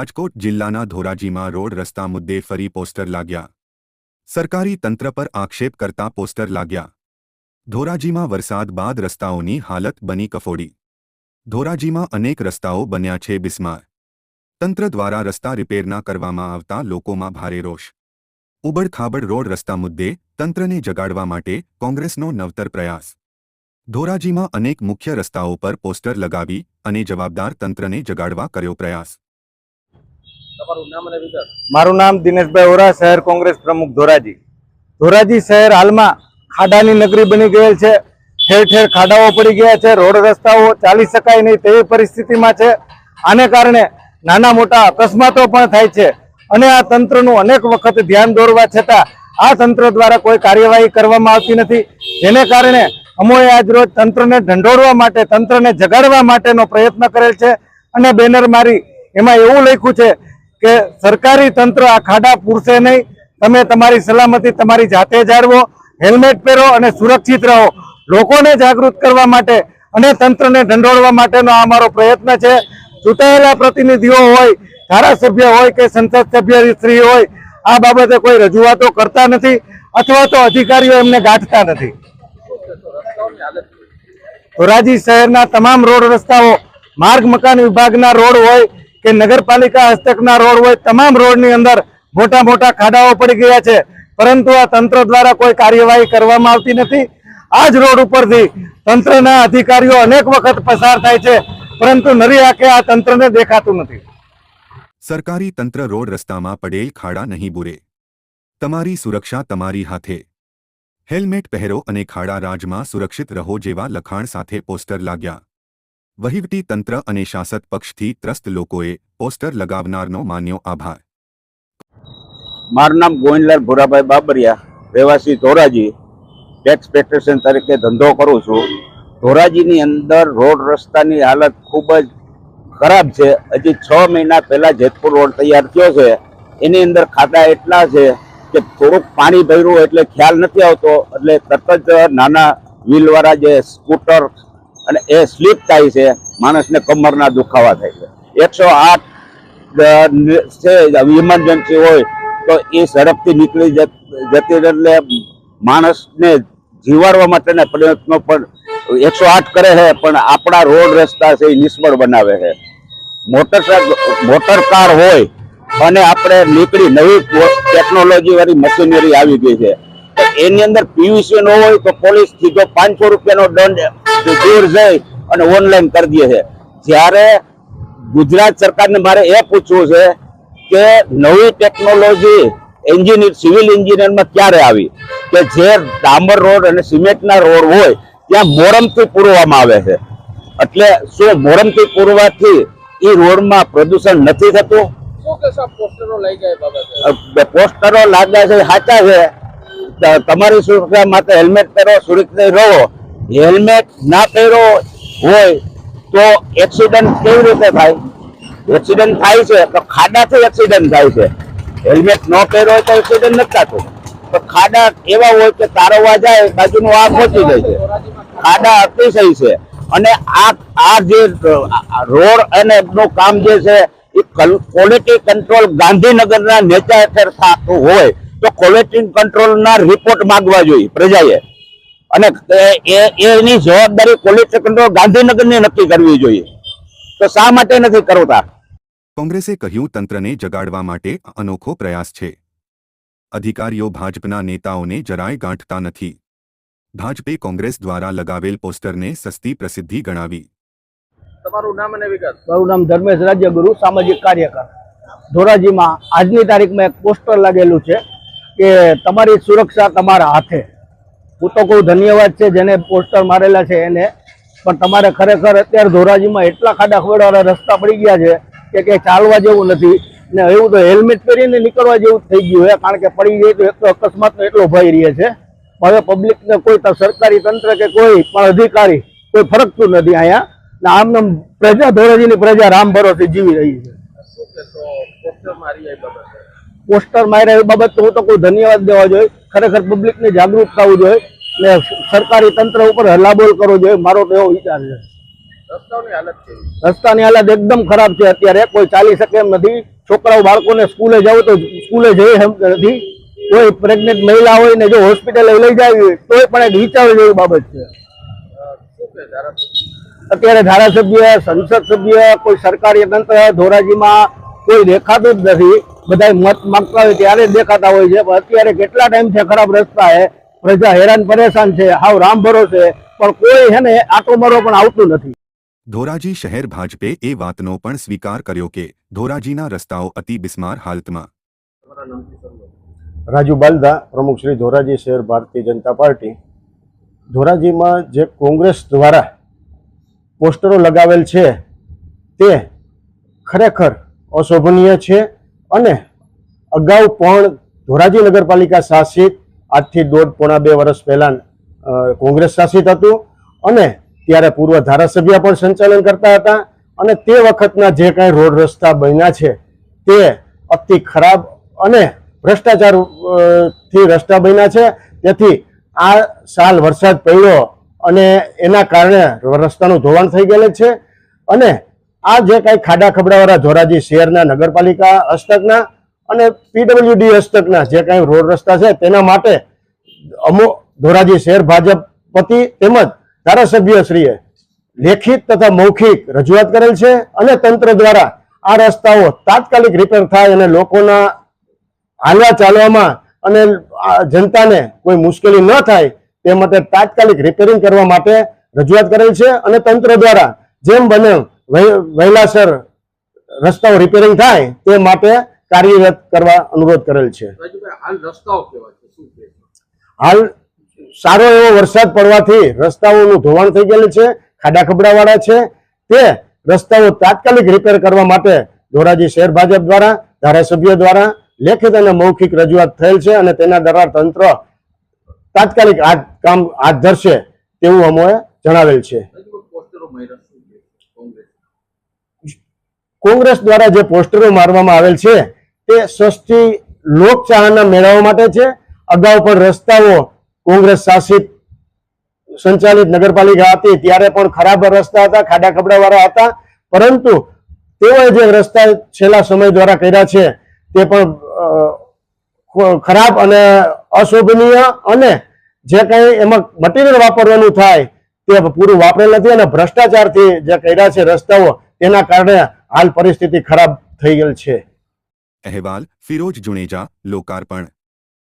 રાજકોટ જિલ્લાના ધોરાજીમાં રોડ રસ્તા મુદ્દે ફરી પોસ્ટર લાગ્યા. સરકારી તંત્ર પર આક્ષેપ કરતા પોસ્ટર લાગ્યા. ધોરાજીમાં વરસાદ બાદ રસ્તાઓની હાલત બની કફોડી. ધોરાજીમાં અનેક રસ્તાઓ બન્યા છે બિસ્માર. તંત્ર દ્વારા રસ્તા રિપેરના કરવામાં આવતા લોકોમાં ભારે રોષ. ઉબડખાબડ રોડ રસ્તા મુદ્દે તંત્રને જગાડવા માટે કોંગ્રેસનો નવતર પ્રયાસ. ધોરાજીમાં અનેક મુખ્ય રસ્તાઓ પર પોસ્ટર લગાવી અને જવાબદાર તંત્રને જગાડવા કર્યો પ્રયાસ તમારું નામ અને વિગત મારું નામ દિનેશભાઈ ઓરા, શહેર કોંગ્રેસ પ્રમુખ ધોરાજી. ધોરાજી શહેર હાલમાં ખાડાની નગરી બની ગયેલ છે. ઠેર ઠેર ખાડાઓ પડી ગયા છે. રોડ રસ્તાઓ ચાલી શકાય નહીં તેવી પરિસ્થિતિમાં છે. આને કારણે નાના મોટા અકસ્માતો પણ થાય છે. અને આ તંત્રનું અનેક વખત ધ્યાન દોરવા છતાં આ તંત્ર દ્વારા કોઈ કાર્યવાહી કરવામાં આવતી નથી. જેને કારણે અમોએ આજ રોજ તંત્રને ઢંઢોળવા માટે, તંત્રને જગાડવા માટેનો પ્રયત્ન કરેલ છે. અને બેનર મારી એમાં એવું લખ્યું છે કે સરકારી તંત્ર આ ખાડા પૂરશે નહીં. તમે તમારી સલામતી તમારી જાતે જાળવો, હેલ્મેટ પહેરો અને સુરક્ષિત રહો. લોકોને જાગૃત કરવા માટે અને તંત્રને ઢંઢોળવા માટેનો આ અમારો પ્રયત્ન છે. ચૂંટાયેલા પ્રતિનિધિઓ હોય, ધારાસભ્ય હોય કે સંસદ સભ્ય શ્રી હોય, આ બાબતે કોઈ રજૂઆતો કરતા નથી અથવા તો અધિકારીઓ એમને ગાંઠતા નથી. ધોરાજી શહેરના તમામ રોડ રસ્તાઓ, માર્ગ મકાન વિભાગના રોડ હોય કે નગરપાલિકા હસ્તકના રોડ હોય, તમામ રોડની અંદર મોટા મોટા ખાડાઓ પડી ગયા છે. પરંતુ આ તંત્ર દ્વારા કોઈ કાર્યવાહી કરવામાં આવતી નથી. આ જ રોડ ઉપરથી તંત્રના અધિકારીઓ અનેક વખત પસાર થાય છે, પરંતુ નરી આંખે આ તંત્રને દેખાતું નથી. સરકારી તંત્ર રોડ રસ્તામાં પડેલ ખાડા નહીં બુરે. તમારી સુરક્ષા તમારી હાથે. હેલ્મેટ પહેરો અને ખાડા રાજમાં સુરક્ષિત રહો જેવા લખાણ સાથે પોસ્ટર લાગ્યા. વહીવટી તંત્ર અને શાસક પક્ષથી ત્રસ્ત લોકોએ પોસ્ટર લગાવનારનો માન્યો આભાર. મારું નામ ગોવિંદલાલ ભુરાભાઈ બાબરિયા, રહેવાસી ધોરાજી ટેક્સ પેટ્રેશન તરીકે ધંધો કરું છું. ધોરાજીની અંદર રોડ રસ્તાની હાલત ખૂબ જ ખરાબ છે. હજી છ મહિના પહેલાં જેતપુર રોડ તૈયાર થયો છે. એની અંદર ખાડા એટલા છે કે થોડુંક પાણી ભર્યું એટલે ખ્યાલ નથી આવતો. એટલે તરત જ નાના વ્હીલવાળા જે સ્કૂટર અને એ સ્લીપ થાય છે, માણસને કમરના દુખાવા થાય છે. એકસો આઠ ઇમરજન્સી હોય, તો એ ઝડપથી નીકળી જતી એટલે માણસને જીવાડવા માટેના પ્રયત્નો પણ એકસો આઠ કરે છે, પણ આપણા રોડ રસ્તા છે એ નિષ્ફળ બનાવે છે. મોટર મોટર કાર હોય, અને આપણે નીકળી નવી ટેકનોલોજી વાળી મશીનરી આવી ગઈ છે. એની અંદર પીયુસી નો હોય તો પોલીસ સીધો પાંચસો રૂપિયાનો દંડ દૂર જઈ અને ઓનલાઈન કરી દે છે. જ્યારે ગુજરાત સરકારને મારે એ પૂછવું છે કે નવી ટેકનોલોજી એન્જિનિયર સિવિલ એન્જિનિયરમાં ક્યારે આવી? કે જે ડામર રોડ અને સિમેન્ટના રોડ હોય ત્યાં મોરમથી પૂરવામાં આવે છે. એટલે શું મોરમથી પૂરવાથી એ રોડમાં પ્રદૂષણ નથી થતું? પોસ્ટરો લાગ્યા છે સાચા છે. તમારી સુરક્ષા માટે હેલ્મેટ પહેરો સુરક્ષિત રહો. હેલ્મેટ ના પહેરો હોય તો એક્સિડન્ટ કેવી રીતે થાય? એક્સિડન્ટ થાય છે તો ખાડાથી એક્સિડન્ટ થાય છે. હેલ્મેટ ન પહેરો હોય તો એક્સિડન્ટ નથી થતું. તો ખાડા એવા હોય કે તારવવા જાય, બાજુનું આ પહોંચી જાય છે. ખાડા અતિશય છે. અને આ આ જે રોડ અને નું કામ જે છે, એ ક્વોલિટી કંટ્રોલ ગાંધીનગરના નેતા હેઠળ થતું હોય તો ક્વોલિટી કંટ્રોલના રિપોર્ટ માંગવા જોઈએ પ્રજાએ. અને એ- એ- એની જવાબદારી પોલીસ કંટ્રોલ ગાંધીનગરની નક્કી કરવી જોઈએ. તો શા માટે નથી કરતા? કોંગ્રેસે કહ્યું તંત્રને જગાડવા માટે અનોખો પ્રયાસ છે. અધિકારીઓ ભાજપના નેતાઓને જરાય ગાંઠતા નથી. ભાજપે કોંગ્રેસ દ્વારા લગાવેલ પોસ્ટરને સસ્તી પ્રસિદ્ધિ ગણાવી. તમારું નામ અને વિગત મારું નામ ધર્મેશ રાજ્યગુરુ સામાજિક કાર્યકર. ધોરાજીમાં આજની તારીખમાં એક પોસ્ટર લાગેલું છે કે તમારી સુરક્ષા તમારા હાથે. હું તો કહું ધન્યવાદ છે જેને પોસ્ટર મારેલા છે એને. પણ તમારે ખરેખર અત્યારે ધોરાજીમાં એટલા ખાડા ખવડાવાળા રસ્તા પડી ગયા છે કે કંઈ ચાલવા જેવું નથી. ને એવું તો હેલ્મેટ પહેરીને નીકળવા જેવું થઈ ગયું છે કારણ કે પડી જાય તો એક તો અકસ્માતનો એટલો ભય રહે છે. હવે પબ્લિકને કોઈ સરકારી તંત્ર કે કોઈ પણ અધિકારી કોઈ ફરકતું નથી અહીંયા. ને આમને પ્રજા ધોરાજીની પ્રજા રામ ભરોસે જીવી રહી છે. પોસ્ટર માર્યા એ બાબત તો હું તો કોઈ ધન્યવાદ દેવા જોઈએ. ખરેખર પબ્લિકને જાગૃત થવું જોઈએ ને સરકારી તંત્ર ઉપર હલ્લાબોલ કરવો જોઈએ મારો તો એવો વિચાર છે. રસ્તાની હાલત એકદમ ખરાબ છે અત્યારે. કોઈ ચાલી શકે એમ નથી. છોકરાઓ બાળકોને સ્કૂલે જવું તો સ્કૂલે જઈ એમ નથી. કોઈ પ્રેગ્નેન્ટ મહિલા હોય ને જો હોસ્પિટલે લઈ જાય તોય પણ એક વિચારવા જેવી બાબત છે. અત્યારે ધારાસભ્ય સંસદ સભ્ય કોઈ સરકારી તંત્ર ધોરાજીમાં કોઈ દેખાતું જ નથી. બધા મત માંગતા હોય ત્યારે દેખાતા હોય છે. પણ અત્યારે કેટલા ટાઈમ છે ખરાબ રસ્તા છે. પ્રજા હેરાન પરેશાન છે. હાવ રામ ભરોસે પણ કોઈ છે ને આટો મારવા પણ આવતું નથી. ધોરાજી શહેર ભાજપે એ વાતનો પણ સ્વીકાર કર્યો કે ધોરાજીના રસ્તાઓ અતિ બિસ્માર હાલતમાં. રાજુ બાલદા પ્રમુખ શ્રી ધોરાજી શહેર ભારતીય જનતા પાર્ટી. ધોરાજીમાં જે કોંગ્રેસ દ્વારા પોસ્ટરો લગાવેલ છે તે ખરેખર અશોભનીય છે. અને અગાઉ પણ ધોરાજી નગરપાલિકા શાસિત, આજથી દોઢ પોણા બે વર્ષ પહેલા કોંગ્રેસ શાસિત હતું અને ત્યારે પૂર્વ ધારાસભ્ય પણ સંચાલન કરતા હતા અને તે વખતના જે કાંઈ રોડ રસ્તા બન્યા છે તે અતિ ખરાબ અને ભ્રષ્ટાચારથી રસ્તા બન્યા છે. તેથી આ સાલ વરસાદ પડ્યો અને એના કારણે રસ્તાનું ધોવાણ થઈ ગયેલું છે અને આ જે કાંઈ ખાડા ખબડાવાળા ધોરાજી શહેરના નગરપાલિકા હસ્તકના અને પીડબ્લ્યુડી હસ્તકના જે કાંઈ રોડ રસ્તા છે તેના માટે અમો ધોરાજી શહેર ભાજપ પતિ તેમજ ધારાસભ્યશ્રીએ લેખિત તથા મૌખિક રજૂઆત કરેલ છે અને તંત્ર દ્વારા આ રસ્તાઓ તાત્કાલિક રિપેર થાય અને લોકોના હાલવા ચાલવામાં અને જનતાને કોઈ મુશ્કેલી ન થાય તે માટે તાત્કાલિક રિપેરિંગ કરવા માટે રજૂઆત કરેલ છે અને તંત્ર દ્વારા જેમ બને વહેલાસર રસ્તાઓ રિપેરિંગ થાય તે માટે કાર્યરત કરવા અનુરોધ કરેલ છે. હાલ સારો એવો વરસાદ પડવાથી રસ્તાઓનું ધોવાણ થઈ ગયેલું છે ખાડા ખબડાવાળા છે. તે રસ્તાઓ તાત્કાલિક રિપેર કરવા માટે ધોરાજી શહેર ભાજપ દ્વારા ધારાસભ્યો દ્વારા લેખિત અને મૌખિક રજૂઆત થયેલ છે અને તેના દ્વારા તંત્ર તાત્કાલિક આ કામ હાથ ધરશે તેવું અમોએ જણાવેલ છે રાજુભાઈ પોસ્ટરો માર્યા શું કે કોંગ્રેસ કોંગ્રેસ દ્વારા જે પોસ્ટરો મારવામાં આવેલ છે, તે સસ્તી લોકચાહના મેળવવા માટે છે. અગાઉ પણ રસ્તાઓ કોંગ્રેસ શાસિત સંચાલિત નગરપાલિકા હતી, ત્યારે પણ ખરાબ રસ્તા હતા, ખાડા ખબડાવાળા હતા. પરંતુ તેઓએ જે રસ્તા છેલ્લા સમય દ્વારા કર્યા છે, તે પણ ખરાબ અને અશોભનીય અને જે કંઈ એમાં મટીરિયલ વાપરવાનું થાય, તે પૂરું વાપરેલ નથી અને ભ્રષ્ટાચારથી જે કર્યા છે રસ્તાઓ, તેના કારણે હાલ પરિસ્થિતિ ખરાબ થઈ ગયેલ છે. અહેવાલ ફિરોજ જુણેજા લોકાર્પણ.